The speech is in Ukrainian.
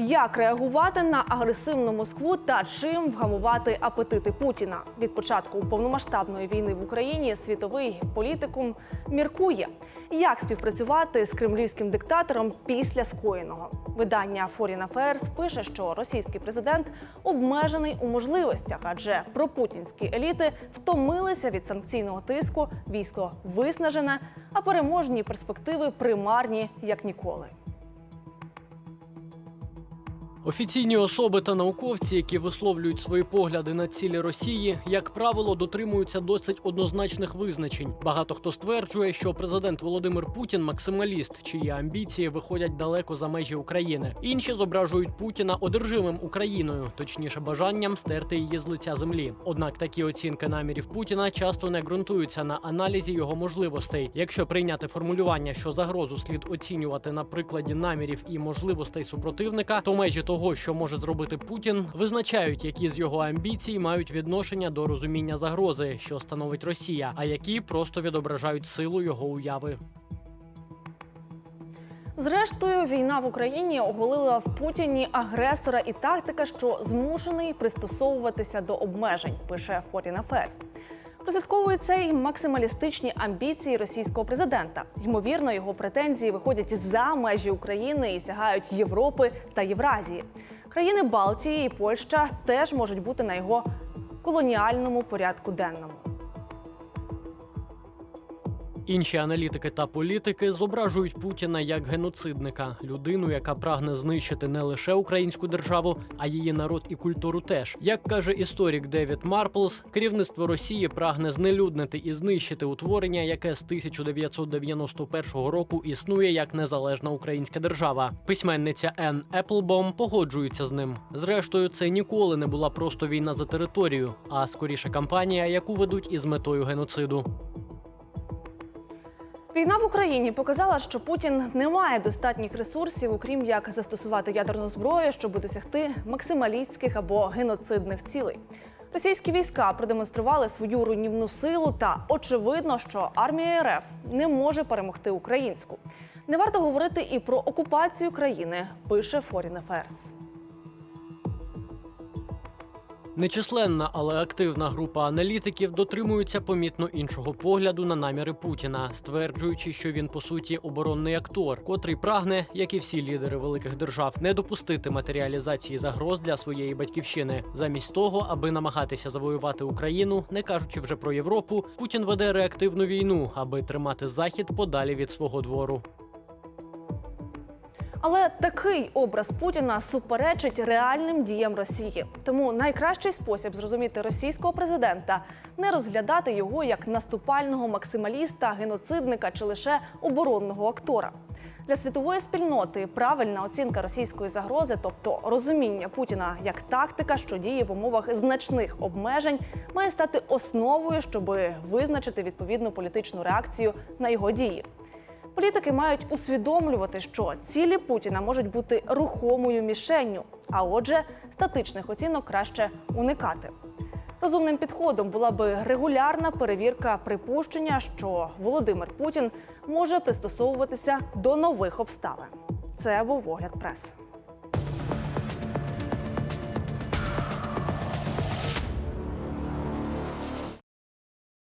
Як реагувати на агресивну Москву та чим вгамувати апетити Путіна? Від початку повномасштабної війни в Україні світовий політикум міркує, як співпрацювати з кремлівським диктатором після скоєного. Видання Foreign Affairs пише, що російський президент обмежений у можливостях, адже пропутінські еліти втомилися від санкційного тиску, військо виснажене, а переможні перспективи примарні як ніколи. Офіційні особи та науковці, які висловлюють свої погляди на цілі Росії, як правило, дотримуються досить однозначних визначень. Багато хто стверджує, що президент Володимир Путін максималіст, чиї амбіції виходять далеко за межі України. Інші зображують Путіна одержимим Україною, точніше бажанням стерти її з лиця землі. Однак такі оцінки намірів Путіна часто не ґрунтуються на аналізі його можливостей. Якщо прийняти формулювання, що загрозу слід оцінювати на прикладі намірів і можливостей супротивника, то межі того, що може зробити Путін, визначають, які з його амбіцій мають відношення до розуміння загрози, що становить Росія, а які просто відображають силу його уяви. Зрештою, війна в Україні оголила в Путіні агресора і тактика, що змушений пристосовуватися до обмежень, пише Foreign Affairs. Прослідковуються й максималістичні амбіції російського президента. Ймовірно, його претензії виходять за межі України і сягають Європи та Євразії. Країни Балтії і Польща теж можуть бути на його колоніальному порядку денному. Інші аналітики та політики зображують Путіна як геноцидника, людину, яка прагне знищити не лише українську державу, а її народ і культуру теж. Як каже історик Девід Марплс, керівництво Росії прагне знелюднити і знищити утворення, яке з 1991 року існує як незалежна українська держава. Письменниця Енн Еплбом погоджується з ним. Зрештою, це ніколи не була просто війна за територію, а скоріше кампанія, яку ведуть із метою геноциду. Війна в Україні показала, що Путін не має достатніх ресурсів, окрім як застосувати ядерну зброю, щоб досягти максималістських або геноцидних цілей. Російські війська продемонстрували свою руйнівну силу, та очевидно, що армія РФ не може перемогти українську. Не варто говорити і про окупацію країни, пише Foreign Affairs. Нечисленна, але активна група аналітиків дотримуються помітно іншого погляду на наміри Путіна, стверджуючи, що він по суті оборонний актор, котрий прагне, як і всі лідери великих держав, не допустити матеріалізації загроз для своєї батьківщини. Замість того, аби намагатися завоювати Україну, не кажучи вже про Європу, Путін веде реактивну війну, аби тримати захід подалі від свого двору. Але такий образ Путіна суперечить реальним діям Росії. Тому найкращий спосіб зрозуміти російського президента не розглядати його як наступального максималіста, геноцидника чи лише оборонного актора. Для світової спільноти правильна оцінка російської загрози, тобто розуміння Путіна як тактика, що діє в умовах значних обмежень, має стати основою, щоб визначити відповідну політичну реакцію на його дії. Політики мають усвідомлювати, що цілі Путіна можуть бути рухомою мішенню, а отже, статичних оцінок краще уникати. Розумним підходом була би регулярна перевірка припущення, що Володимир Путін може пристосовуватися до нових обставин. Це був огляд преси.